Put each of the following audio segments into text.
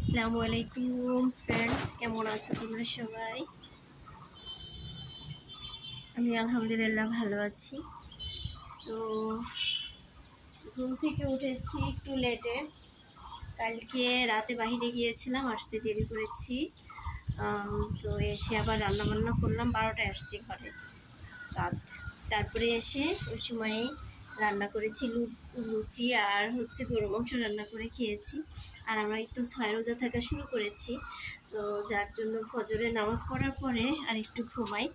আসসালামু আলাইকুম ফ্রেন্ডস কেমন আছো তোমরা সবাই? আমি আলহামদুলিল্লাহ ভালো আছি। তো, ঘুম থেকে উঠেছি একটু লেটে কালকে রাতে বাইরে গিয়েছিলাম, আসতে দেরি করেছি। তো এসে আবার রান্না বান্না করলাম, বারোটায় আসছি ঘরে। রাত, তারপরে এসে ওই সময়ে রান্না করেছি লুচি আর হচ্ছে গরু মাংস রান্না করে খেয়েছি। আর আমরা তো ছয় রোজা থাকা শুরু করেছি। তো যার জন্য ফজরে নামাজ পড়ার পরে আর একটু ঘুমাই।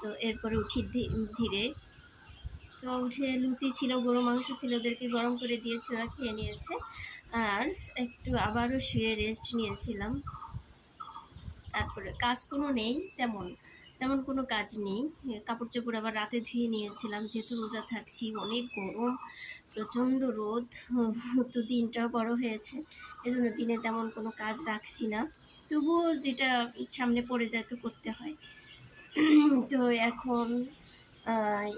তো এরপরে উঠি ধীরে। তো উঠে লুচি ছিল গরু মাংস ছিল, ওদেরকে গরম করে দিয়েছি, ওরা খেয়ে নিয়েছে। আর একটু আবারও শুয়ে রেস্ট নিয়েছিলাম। তারপরে কাজ কোনো নেই, তেমন। তেমন কোনো কাজ নেই। কাপড় চোপড় আবার রাতে ধুয়ে নিয়েছিলাম, যেহেতু রোজা থাকছি, অনেক গরম, প্রচণ্ড রোদ, তো দিনটাও বড় হয়েছে, এজন্য দিনে তেমন কোনো কাজ রাখছি না। তবুও যেটা সামনে পড়ে যায় তো করতে হয়। তো এখন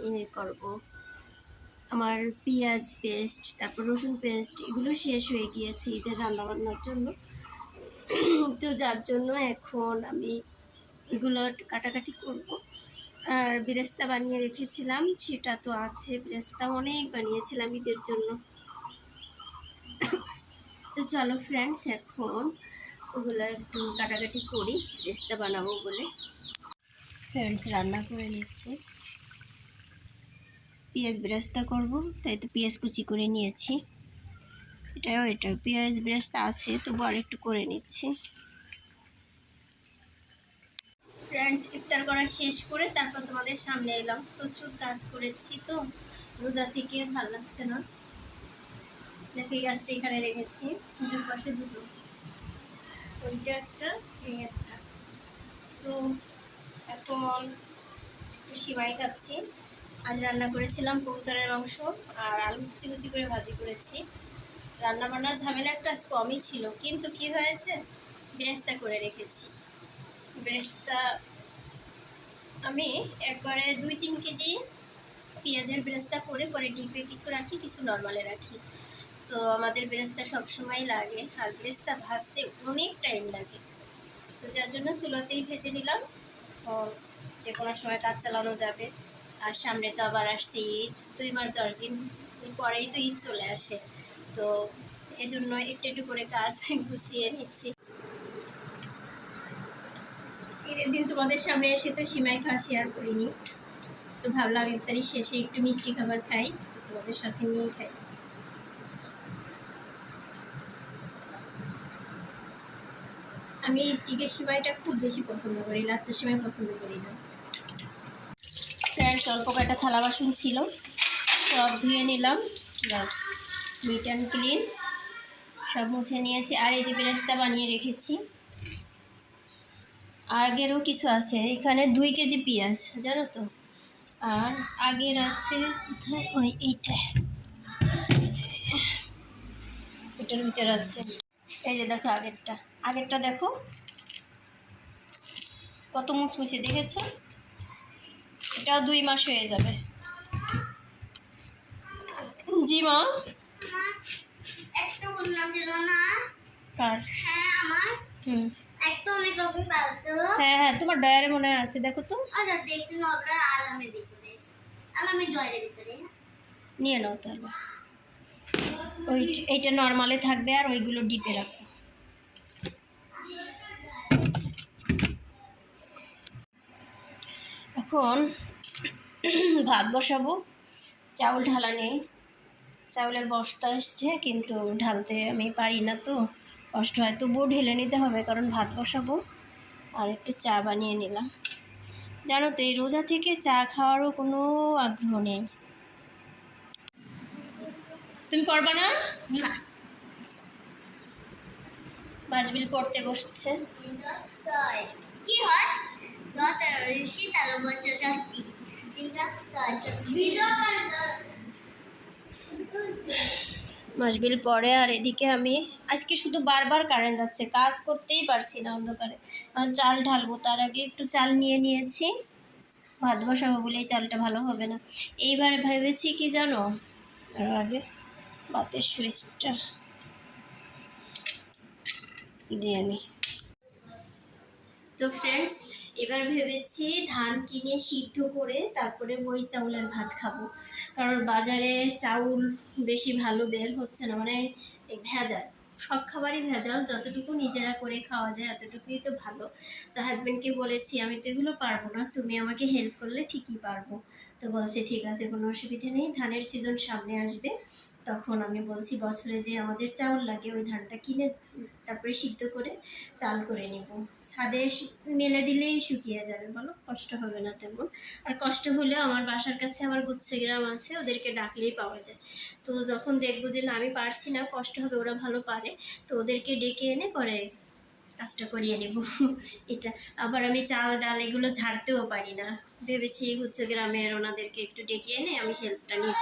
ইয়ে করব। আমার পেঁয়াজ পেস্ট, তারপর রসুন পেস্ট, এগুলো শেষ হয়ে গিয়েছে ঈদের রান্নাবান্নার জন্য। তো যার জন্য এখন আমি এগুলো কাটাকাটি করব। আর বেরেস্তা বানিয়ে রেখেছিলাম, সেটা তো আছে। বেরেস্তা অনেক বানিয়েছিলাম ঈদের জন্য। তো চলো ফ্রেন্ডস এখন ওগুলো একটু কাটাকাটি করি, বেরেস্তা বানাবো বলে। ফ্রেন্ডস রান্না করে নিচ্ছি। পেঁয়াজ বেরেস্তা করব, তাই তো পেঁয়াজ কুচি করে নিয়েছি। এটাও এটা পেঁয়াজ বেরেস্তা আছে তবু আর একটু করে নিচ্ছি। ফ্রেন্ডস ইফতার করা শেষ করে তারপর তোমাদের সামনে এলাম। প্রচুর কাজ করেছি তো। রোজা থেকে ভালো লাগছে না। এই গাছটা এখানে রেখেছি। দুটোর পাশে দুটো। ওইটা একটা এই একটা। তো এখন একটু সিমাই খাচ্ছি। আজ রান্না করেছিলাম কবুতরের মাংস আর আলু কুচি কুচি করে ভাজি করেছি। রান্না বান্নার ঝামেলা একটা আজ কমই ছিল। কিন্তু কি হয়েছে? বেরেস্তা করে রেখেছি। বেরেস্তা আমি একবারে দুই তিন কেজি পেঁয়াজের বেরেস্তা করে পরে ডিপে কিছু রাখি, কিছু নর্মালে রাখি। তো আমাদের বেরেস্তা সবসময় লাগে আর বেরেস্তা ভাজতে অনেক টাইম লাগে। তো যার জন্য চুলাতেই ভেজে নিলাম। যে কোনো সময় কাজ চালানো যাবে। আর সামনে তো আবার আসছে ঈদ, দুই মাস দশ দিন পরেই তো ঈদ চলে আসে। তো এজন্য একটু একটু করে কাজ গুছিয়ে নিচ্ছি। দিন তোমাদের সামনে এসে তো সিমাই খাওয়া শেয়ার করিনি। তো ভাবলাম ইফতারি শেষে একটু মিষ্টি খাবার খাই তোমাদের সাথে নিয়ে খাই। আমি স্টিকের সিমাইটা খুব বেশি পছন্দ করি লাচ্চা সিমাই পছন্দ করি না। ফ্রেন্ডস অল্প কয়েকটা থালা বাসন ছিল, সব ধুয়ে নিলাম, ব্যাস। নিট অ্যান্ড ক্লিন সব মুছে নিয়েছি। আর এই যে বেরেস্তা বানিয়ে রেখেছি আগেরও কিছু আছে। এখানে দুই কেজি পেঁয়াজ জানো তো? আর আগের আছে কোথায়? ওই এইটা। এটার ভিতরে আছে। এই যে দেখো আগেরটা। আগেরটা দেখো। কত মুচমুচে দেখেছ? এটাও দুই মাস হয়ে যাবে। জি মা। একটা ছিল না? কার? হ্যাঁ আমার। হুম। হ্যাঁ হ্যাঁ তোমার ডয়ারে মনে আছে দেখো তো। ভিতরে। নিয়ে নাও তাহলে। ওই নর্মালে থাকবে আর ওইগুলো ডিপে রাখো। এখন ভাত বসাবো। চাউল ঢালা নেই। চাউলের বস্তা এসছে কিন্তু ঢালতে আমি পারি না তো। কষ্ট হয়। তবুও ঢেলে নিতে হবে কারণ ভাত বসাবো। আর একটু চা বানিয়ে নিলাম। জানো তো এই রোজা থেকে চা খাওয়ারও কোনো আগ্রহ নেই। তুমি করবা না? মাছবিল পড়তে বসছে। কি হয়? বছর মাছবিল পড়ে আর এদিকে আমি, আজকে শুধু বারবার কারেন্ট যাচ্ছে কাজ করতেই পারছি না অন্ধকারে। আর চাল ঢালবো, তার আগে একটু চাল নিয়ে নিয়েছি। ভাত বসাবো বলে এই চালটা ভালো হবে না। এইবার ভেবেছি কি জানো? তার আগে ভাতের সুইচটা দিয়ে নিই তো ফ্রেন্ডস এবার ভেবেছি ধান কিনে সিদ্ধ করে তারপরে ওই চাউলের ভাত খাব। কারণ বাজারে চাউল বেশি ভালো বের হচ্ছে না মানে ভেজাল। সব খাবারই ভেজাল, যতটুকু নিজেরা করে খাওয়া যায় এতটুকুই তো ভালো। তো হাজব্যান্ডকে বলেছি, আমি তো এগুলো পারব না, তুমি আমাকে হেল্প করলে ঠিকই পারব। তো বলছে, ঠিক আছে, কোনো অসুবিধা নেই, ধানের সিজন সামনে আসবে। তখন আমি বলছি, বছরে যে আমাদের চাউল লাগে, ওই ধানটা কিনে তারপরে সিদ্ধ করে চাল করে নিব। ছাদে মেলে দিলেই শুকিয়ে যাবে, বলো, কষ্ট হবে না তেমন। আর কষ্ট হলেও আমার বাসার কাছে আমার গুচ্ছে গ্রাম আছে, ওদেরকে ডাকলেই পাওয়া যায়। তো যখন দেখব যে না, আমি পারছি না, কষ্ট হবে, ওরা ভালো পারে, তো ওদেরকে ডেকে এনে পরে কাজটা করিয়ে নেব। এটা আবার আমি চাল, ডাল এগুলো ঝাড়তেও পারি না। ভেবেছি গুচ্ছ গ্রামের ওনাদেরকে একটু ডেকে এনে আমি হেল্পটা নিব।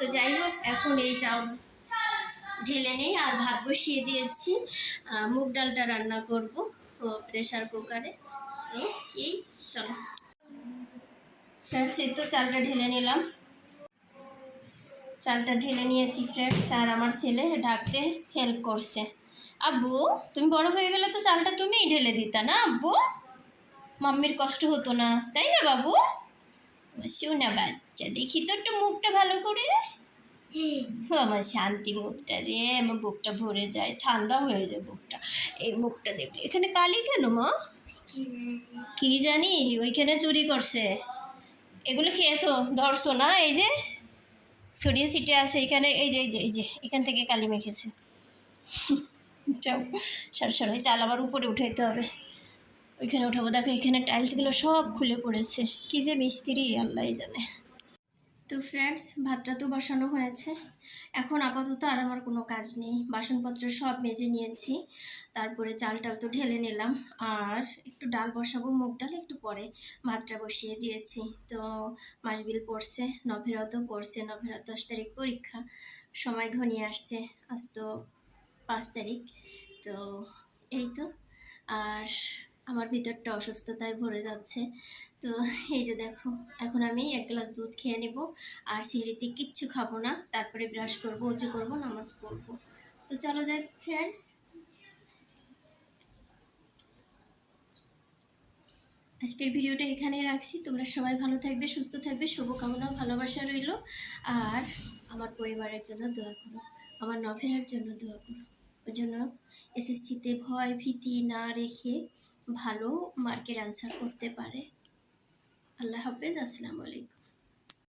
তো যাই হোক, এখন এই চাউল ঢেলে নেই আর ভাত বসিয়ে দিয়েছি। মুগ ডালটা রান্না করব প্রেশার কুকারে তো এই, চলো। ফ্রেন্ডস, এই তো চালটা ঢেলে নিলাম। চালটা ঢেলে নিয়েছি, ফ্রেন্ডস, আর আমার ছেলে ঢাকতে হেল্প করছে। আব্বু, তুমি বড় হয়ে গেলে তো চালটা তুমিই ঢেলে দিতা না, আব্বু? মাম্মির কষ্ট হতো না, তাই না, বাবু? শোনা বাচ্চা দেখি তো একটু মুখটা ভালো করে। ও আমার শান্তি মুখটা রে আমার বুকটা ভরে যায় ঠান্ডা হয়ে যায় বুকটা। এই মুখটা দেখলে। এখানে কালি কেন মা? কি জানি। ওইখানে চুরি করছে। এগুলো খেয়েছো? ধরছো না? এই যে ছড়িয়ে ছিটে আছে এখানে। এই যে এই যে এই যে এখান থেকে কালি মেখেছে। যাও সর সর চাল আবার উপরে উঠাইতে হবে। ওইখানে উঠাবো। দেখো এখানে টাইলসগুলো সব খুলে পড়েছে। কি যে মিস্ত্রি আল্লাহ জানে। তো ফ্রেন্ডস ভাতটা তো বসানো হয়েছে। এখন আপাতত আর আমার কোনো কাজ নেই। বাসনপত্র সব মেজে নিয়েছি। তারপরে চাল টাল তো ঢেলে নিলাম। আর একটু ডাল বসাবো, মুগ ডাল একটু পরে ভাতটা বসিয়ে দিয়েছি। তো মাসবিল পড়ছে নভেরাতও পড়ছে, নভেরত দশ তারিখ পরীক্ষা। সময় ঘনিয়ে আসছে, আজ তো পাঁচ তারিখ। তো এই তো। আর আমার ভিতরটা অসুস্থতায় ভরে যাচ্ছে। তো এই যে দেখো, এখন আমি এক গ্লাস দুধ খেয়ে নেব। আর সিঁড়িতে কিচ্ছু খাব না, তারপরে ব্রাশ করব উঁচু করব, নামাজ পড়ব। তো চলো যাই ফ্রেন্ডস আজকের ভিডিওটা এখানেই রাখছি। তোমরা সবাই ভালো থাকবে, সুস্থ থাকবে, শুভকামনা ভালোবাসা রইল। আর আমার পরিবারের জন্য দোয়া করো, আমার নভেরার জন্য দোয়া করো। ওই জন্য এসএসসিতে ভয় ভীতি না রেখে ভালো মার্কের আনসার করতে পারে। আল্লাহ হাফেজ আসসালামু আলাইকুম।